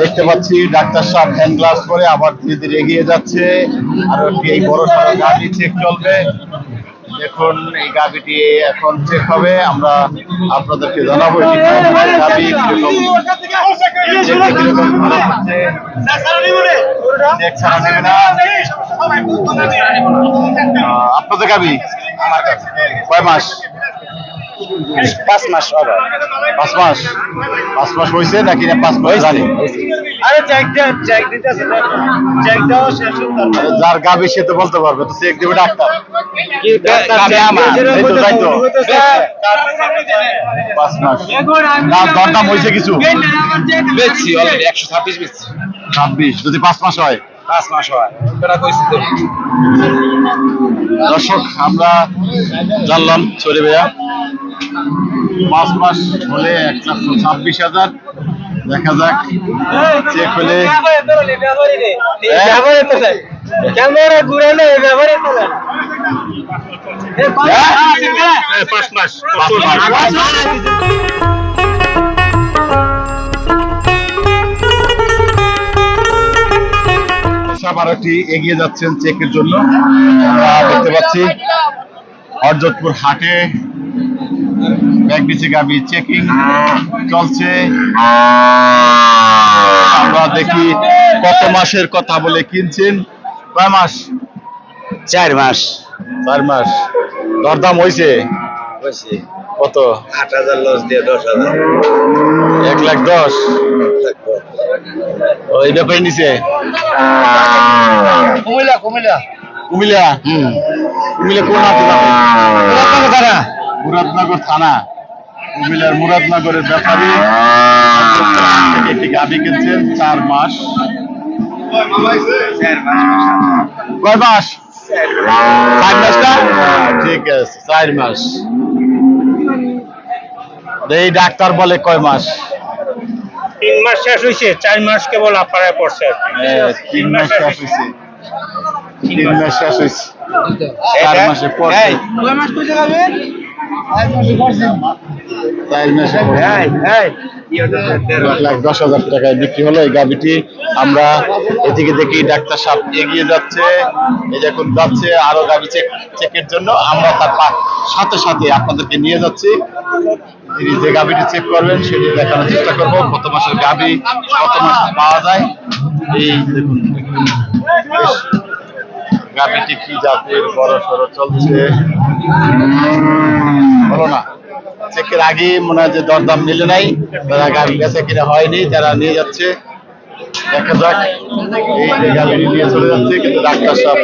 দেখতে পাচ্ছি ডাক্তার সাহেব হ্যান্ড গ্লাস পরে আবার ধীরে ধীরে এগিয়ে যাচ্ছে। আর একটি এই বড় সড়ো গাড়ি চেক চলবে। দেখুন এই গাড়িটি এখন চেক হবে। আমরা আপনাদেরকে জানাব আপনাদের গাবি কয় মাস? পাঁচ মাস হবে। পাঁচ মাস? পাঁচ মাস হয়েছে নাকি না পাঁচ মাস জানি। আরে চেক দেন চেক দিতেছে চেক দেওয়া শেষ যার গাবি সে তো বলতে পারবে তো চেক দেবে ডাক্তার। গাবি আমার। এই তো, তাই তো। পাঁচ মাস। দাম দরদাম হয়েছে কিছু। অলরেডি বেচছি। ছাব্বিশ যদি পাঁচ মাস হয়। পাঁচ মাস হয়। কইছি তো দর্শক আমরা জানলাম চলে ভাইয়া। পাঁচ মাস হলে এক লাখ ছাব্বিশ হাজার। দেখা যাক চেক হলে ক্যামেরা ঘুরে না ব্যবহারে তো পাঁচ মাস। পাঁচ মাস। সব আরও একটি এগিয়ে যাচ্ছেন চেকের জন্য। দেখতে পাচ্ছি হরজতপুর হাটে ব্যাগ গাবি চেকিং চলছে। আমরা দেখি কত মাসের কথা বলে কিনছেন। কয় মাস? চার মাস। চার মাস। দরদাম হয়েছে কত? আট হাজার লস দিয়ে দশ হাজার। এক লাখ দশ। ওই ব্যাপারে নিচে কুমিল্লা কুমিল্লা। কুমিল্লা? হুম। কুমিল্লা কোন হাতে যাবে মুরাদনগর থানা। কুমিল্লার মুরাদনগরের ব্যাপারে। একটি গাভি কিনছেন চার মাস। কয় মাস? চার মাসটা ঠিক আছে চার মাস। এই ডাক্তার বলে কয় মাস? মাস শেষ হয়েছে চার মাস কেবল আপারায় পড়ছে তিন মাস শেষ হয়েছে তিন মাস শেষ হয়েছে চার মাসে পড়ছে। চার মাসে পড়ছে এক লাখ দশ হাজার টাকায় বিক্রি হলো এই গাভিটি। আমরা এদিকে দেখি ডাক্তার সাহেব এগিয়ে যাচ্ছে। এই দেখুন যাচ্ছে আরও গাভি চেক চেকের জন্য। আমরা তার সাথে সাথে আপনাদেরকে নিয়ে যাচ্ছি। তিনি যে গাভিটি চেক করবেন সেটি দেখানোর চেষ্টা করব। কত মাসের গাভি কত মাস পাওয়া যায়। এই দেখুন। গাভিটি কি জাতের বড় সড়ো চলছে? হলো না। চেকের আগে মনে হয় যে দরদাম মিলে নাই, তারা গাড়ি বেচা কিনা হয়নি তারা নিয়ে যাচ্ছে। দেখা যাক, এই গাড়ি নিয়ে চলে যাচ্ছে, কিন্তু ডাক্তার সব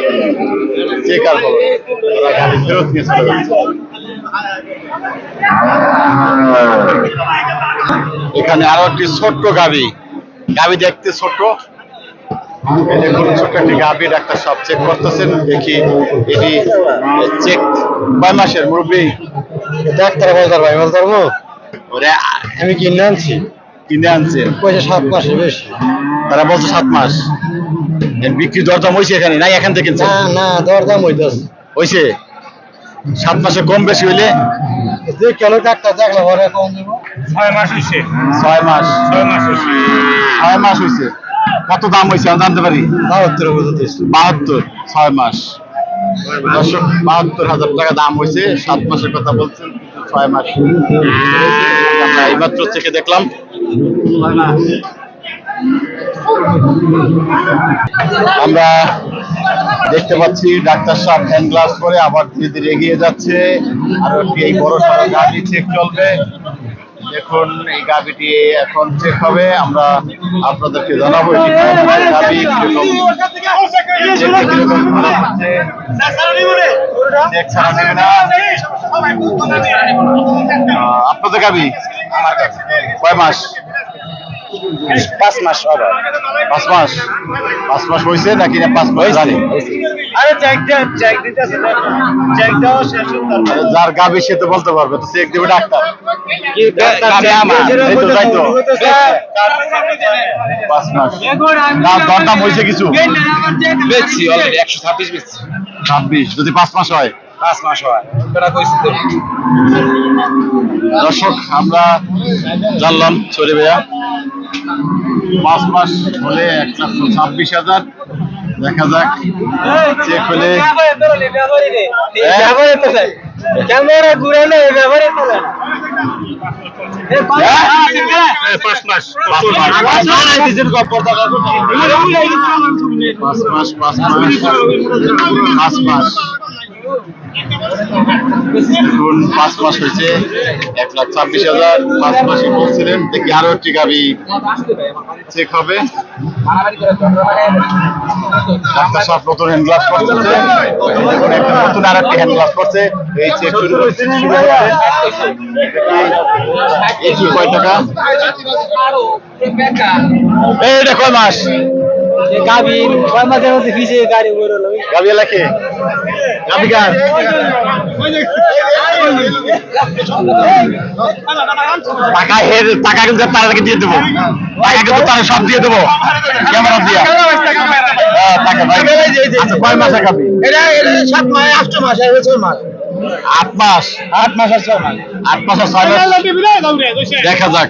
চেক আর হবে তারা গাড়ি ফেরত নিয়ে চলে যাচ্ছে। এখানে আরও একটি ছোট্ট গাবি গাবি দেখতে ছোট এই দেখুন ছোট্ট একটি গাবি ডাক্তার সব চেক করতেছেন দেখি এটি চেক কয় মাসের মুরব্বী? ভাই পারব ওরে আমি কিনে আনছি। কিনে আনছেন পয়সা সাত মাসের বেশি। তারা বলছে সাত মাস। বিক্রি দরদাম হয়েছে এখানে? নাই এখান থেকে না না দরদাম হইতেছে। হয়েছে সাত মাসে কম বেশি হইলে? যে কেন ডাক্তার দেখলে পরে কম দেবো। ছয় মাস হয়েছে ছয় মাস। ছয় মাস হয়েছে ছয় মাস হয়েছে কত দাম হয়েছে আমি জানতে পারি? বাহাত্তর বাহাত্তর ছয় মাস। দর্শক বাহাত্তর হাজার টাকা দাম হয়েছে সাত মাসের কথা বলছেন ছয় মাস। আমরা এইমাত্র থেকে দেখলাম। আমরা দেখতে পাচ্ছি ডাক্তার সাহেব হ্যান্ড গ্লাস পরে আবার ধীরে ধীরে এগিয়ে যাচ্ছে। আর এই বড় সড়ো গাড়ি চেক চলবে। দেখুন এই গাড়িটি এখন চেক হবে। আমরা আপনাদেরকে জানাব আপনাদের গাবি? কয় মাস? পাঁচ মাস হবে। পাঁচ মাস? পাঁচ মাস হয়েছে নাকি না পাঁচ মাস জানি? আরে চেক দেন চেক দিতেছে চেক দেওয়া শেষ হতো যার গাবি সে তো বলতে পারবে তো চেক দেবে ডাক্তার। গাবি আমার। এই তো, তাই তো। পাঁচ মাস। দাম দরদাম হয়েছে কিছু। বেচছি অলরেডি একশো ছাব্বিশ বেচছি। ছাব্বিশ যদি পাঁচ মাস হয়। পাঁচ মাস হয়। তোরা কইছি তো দর্শক আমরা জানলাম চলে ভাইয়া। পাঁচ মাস হলে এক লক্ষ ছাব্বিশ হাজার। দেখা যাক চেক হলে ক্যামেরা ঘুরে নেই ব্যবহারে পাঁচ মাস পাঁচ মাস। পাঁচ মাস। মাস পাঁচ মাস হয়েছে, এক লাখ ছাব্বিশ হাজার পাঁচ মাসে বলছিলেন, দেখি আরও একটি গাবি চেক হবে। ডাক্তার সাহেব নতুন হ্যান্ড গ্লাভ করতেছে একটা নতুন আর একটি হ্যান্ড গ্লাভ করছে এই চেক শুরু কি কয় টাকা? এই এটা কয় মাস গাবি কয় মাসের মধ্যে ভিজে গাড়ি বেরোলো গাবি এলাকে গাবি কার? টাকা হের টাকা কিন্তু তাদেরকে দিয়ে দেবো। টাকা কিন্তু তারা সব দিয়ে দেবো। ক্যামেরা দিয়া। হ্যাঁ, টাকা ভাই। আচ্ছা কয় মাসে এটা সাত মাস আট মাস ছয় মাস। আট মাস। আট মাস আর ছয় মাস। আট মাস আর ছয় মাস। দেখা যাক।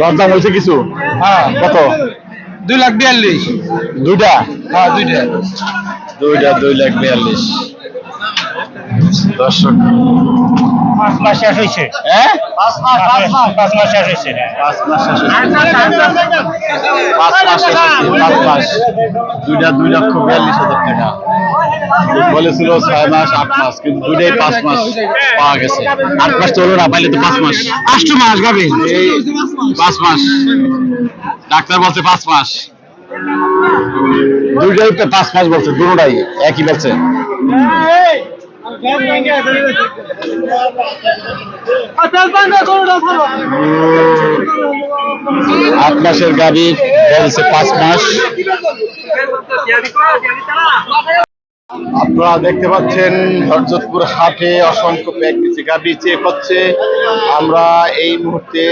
দরদাম হয়েছে কিছু? হ্যাঁ। কত? দুই লাখ বিয়াল্লিশ। দুইটা? হ্যাঁ দুইটা। দুইটা দুই লাখ বিয়াল্লিশ। দর্শক পাঁচ মাস শেষ হয়েছে হ্যাঁ পাঁচ মাস পাঁচ মাস। শেষ হয়েছে পাঁচ মাস শেষ হয়েছে। পাঁচ মাস শেষ হয়েছে, পাঁচ মাস। দুইটা দুই লক্ষ বিয়াল্লিশ হাজার টাকা। বলেছিল ছয় মাস আট মাস কিন্তু দুইটাই পাঁচ মাস পাওয়া গেছে। আট মাস তো হলো না পাইলে তো পাঁচ মাস। আষ্ট মাস গাবে। পাঁচ মাস। ডাক্তার বলছে পাঁচ মাস। দুইটাই পাঁচ মাস বলছে দুটাই একই বলছে। আট মাসের গাভী বলছে পাঁচ মাস। আপনারা দেখতে পাচ্ছেন হরজতপুর হাটে অসংখ্য প্যাকেজ গাভী চেক হচ্ছে। আমরা এই মুহূর্তে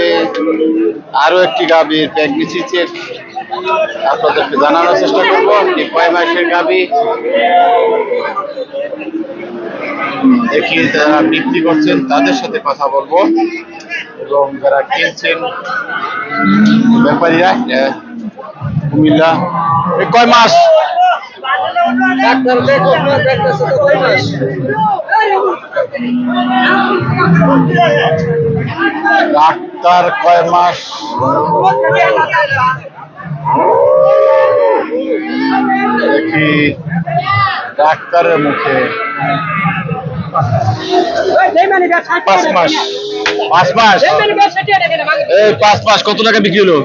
আরও একটি গাভীর প্যাকেজি চেক আপনাদেরকে জানানোর চেষ্টা করব কয় মাসের গাভী দেখি যারা বিক্রি করছেন তাদের সাথে কথা বলব। এবং যারা কিনছেন ব্যাপারীরা কুমিল্লা কয় মাস? ডাক্তার দেখো কয় মাস? ডাক্তার কয় মাস? দেখি ডাক্তারের মুখে। পাঁচ মাস। পাঁচ মাস। এই পাঁচ মাস কত টাকা বিক্রি হলো?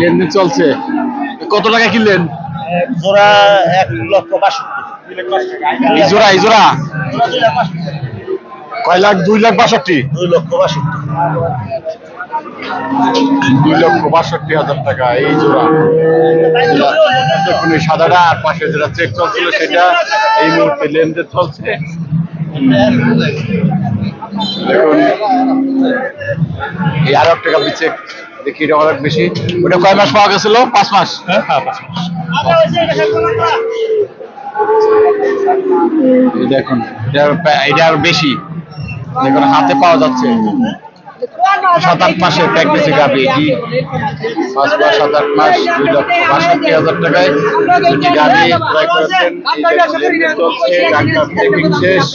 লেনদেন চলছে। কত টাকা কিনলেন? জোড়া এক লক্ষ বাষট্টি। জোড়া জোড়া? কয় লাখ? দুই লাখ বাষট্টি। দুই লক্ষ বাষট্টি। দুই লক্ষ বাষট্টি হাজার টাকা এই জোড়া। দেখুন এই সাদাটা আর পাশে যেটা চেক চলছিল সেটা এই মুহূর্তে লেনদেন চলছে। দেখুন এই আরও টাকা চেক দেখি এটা অনেক বেশি। ওটা কয় মাস পাওয়া গেছিল? পাঁচ মাস। হ্যাঁ পাঁচ মাস। দেখুন এটা এটা আরও বেশি। দেখুন হাতে পাওয়া যাচ্ছে। সাত আট মাসের প্যাকেজে গাবি, এটি পাঁচ মাস সাত আট মাস, দুই লক্ষ বাষট্টি হাজার টাকায় দুটি গাড়ি ক্রয় করেছেন। শেষ।